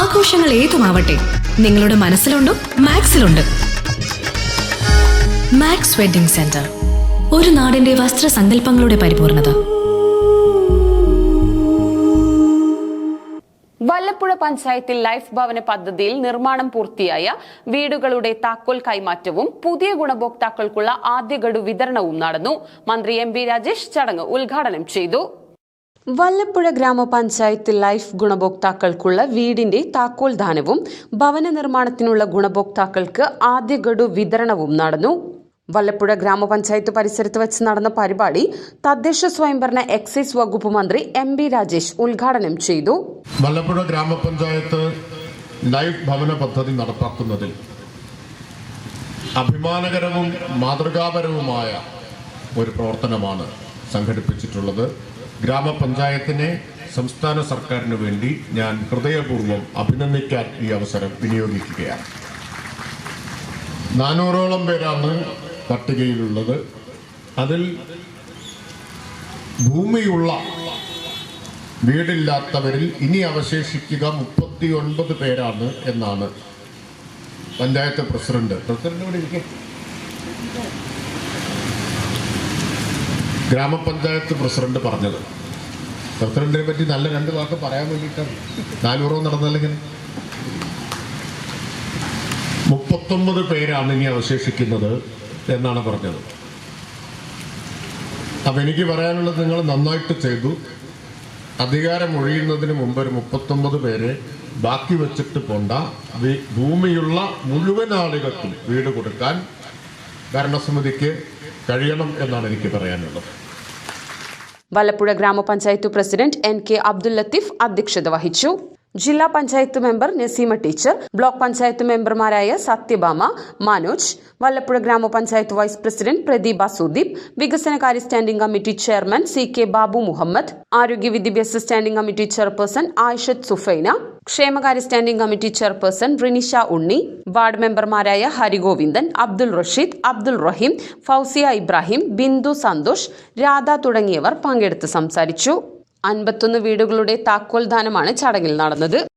ആഘോഷങ്ങൾ ഏതുമാവട്ടെ നിങ്ങളുടെ മനസ്സിലുണ്ടോ മാക്സിലുണ്ട്. മാക്സ് വെഡിംഗ് സെന്റർ ഒരു നാടിന്റെ വസ്ത്രസങ്കല്പങ്ങളുടെ പരിപൂർണത. വല്ലപ്പുഴ പഞ്ചായത്തിൽ ലൈഫ് ഭവന പദ്ധതിയിൽ നിർമ്മാണം പൂർത്തിയായ വീടുകളുടെ താക്കോൽ കൈമാറ്റവും പുതിയ ഗുണഭോക്താക്കൾക്കുള്ള ആദ്യഗഡു വിതരണവും നടന്നു. മന്ത്രി എം വി രാജേഷ് ചടങ്ങ് ഉദ്ഘാടനം ചെയ്തു. വല്ലപ്പുഴ ഗ്രാമപഞ്ചായത്ത് ലൈഫ് ഗുണഭോക്താക്കൾക്കുള്ള വീടിന്റെ താക്കോൽ ദാനവും ഭവന നിർമ്മാണത്തിനുള്ള ഗുണഭോക്താക്കൾക്ക് ആദ്യ ഗഡു വിതരണവും നടന്നു. വല്ലപ്പുഴ ഗ്രാമപഞ്ചായത്ത് പരിസരത്ത് വെച്ച് നടന്ന പരിപാടി തദ്ദേശ സ്വയംഭരണ എക്സൈസ് വകുപ്പ് മന്ത്രി എം ബി രാജേഷ് ഉദ്ഘാടനം ചെയ്തു. വല്ലപ്പുഴ ഗ്രാമപഞ്ചായത്ത് ലൈഫ് ഭവന പദ്ധതി നടപ്പാക്കുന്നതിൽ അഭിമാനകരവും മാതൃകാപരവുമായ ഒരു പ്രവർത്തനമാണ് സംഘടിപ്പിച്ചിട്ടുള്ളത്. ഗ്രാമപഞ്ചായത്തിനെ സംസ്ഥാന സർക്കാരിന് വേണ്ടി ഞാൻ ഹൃദയപൂർവം അഭിനന്ദിക്കാൻ ഈ അവസരം വിനിയോഗിക്കുകയാണ്. നാനൂറോളം പേരാണ് പട്ടികയിലുള്ളത് അതിൽ ഭൂമിയുള്ള വീടില്ലാത്തവരിൽ ഇനി അവശേഷിക്കുക മുപ്പത്തി ഒൻപത് പേരാണ് എന്നാണ് പഞ്ചായത്ത് പ്രസിഡന്റ്. പ്രസിഡന്റ് ഇവിടെ ഇരിക്കെ. ഗ്രാമപഞ്ചായത്ത് പ്രസിഡന്റ് പറഞ്ഞത്. പ്രസിഡന്റിനെ പറ്റി നല്ല രണ്ട് വാക്ക് പറയാൻ വേണ്ടിയിട്ടാണ്. നാനൂറോ നടന്നല്ലെങ്കിൽ മുപ്പത്തൊമ്പത് പേരാണ് ഇനി അവശേഷിക്കുന്നത് എന്നാണ് പറഞ്ഞത്. അപ്പൊ എനിക്ക് പറയാനുള്ളത് നിങ്ങൾ നന്നായിട്ട് ചെയ്തു. അധികാരം ഒഴിയുന്നതിന് മുമ്പ് ഒരു മുപ്പത്തൊമ്പത് പേരെ ബാക്കി വെച്ചിട്ട് പോണ്ട. ഭൂമിയുള്ള മുഴുവൻ ആളുകൾക്കും വീട് കൊടുക്കാൻ ഭരണസമിതിക്ക് കഴിയണം എന്നാണ് എനിക്ക് പറയാനുള്ളത്. വലപ്പുഴ ഗ്രാമപഞ്ചായത്ത് president N K Abdul Latheef അധ്യക്ഷത വഹിച്ചു. ജില്ലാ panchayat member Naseema teacher block panchayat മെമ്പർമാരായ സത്യഭാമ മനോജ് വല്ലപ്പുഴ ഗ്രാമപഞ്ചായത്ത് വൈസ് പ്രസിഡന്റ് പ്രദീപ സുദീപ് വികസനകാര്യ standing committee chairman C K Babu Muhammad ആരോഗ്യ വിദ്യാഭ്യാസ standing committee chairperson Ayishath Sufaina ക്ഷേമകാര്യ standing committee chairperson Rinisha Unni ward മെമ്പർമാരായ ഹരിഗോവിന്ദൻ അബ്ദുൾ റഷീദ് അബ്ദുൾ റഹീം ഫൗസിയ ഇബ്രാഹിം ബിന്ദു സന്തോഷ് രാധ തുടങ്ങിയവർ പങ്കെടുത്ത് സംസാരിച്ചു. അൻപത്തൊന്ന് വീടുകളുടെ താക്കോൽ ദാനമാണ് ചടങ്ങിൽ നടന്നത്.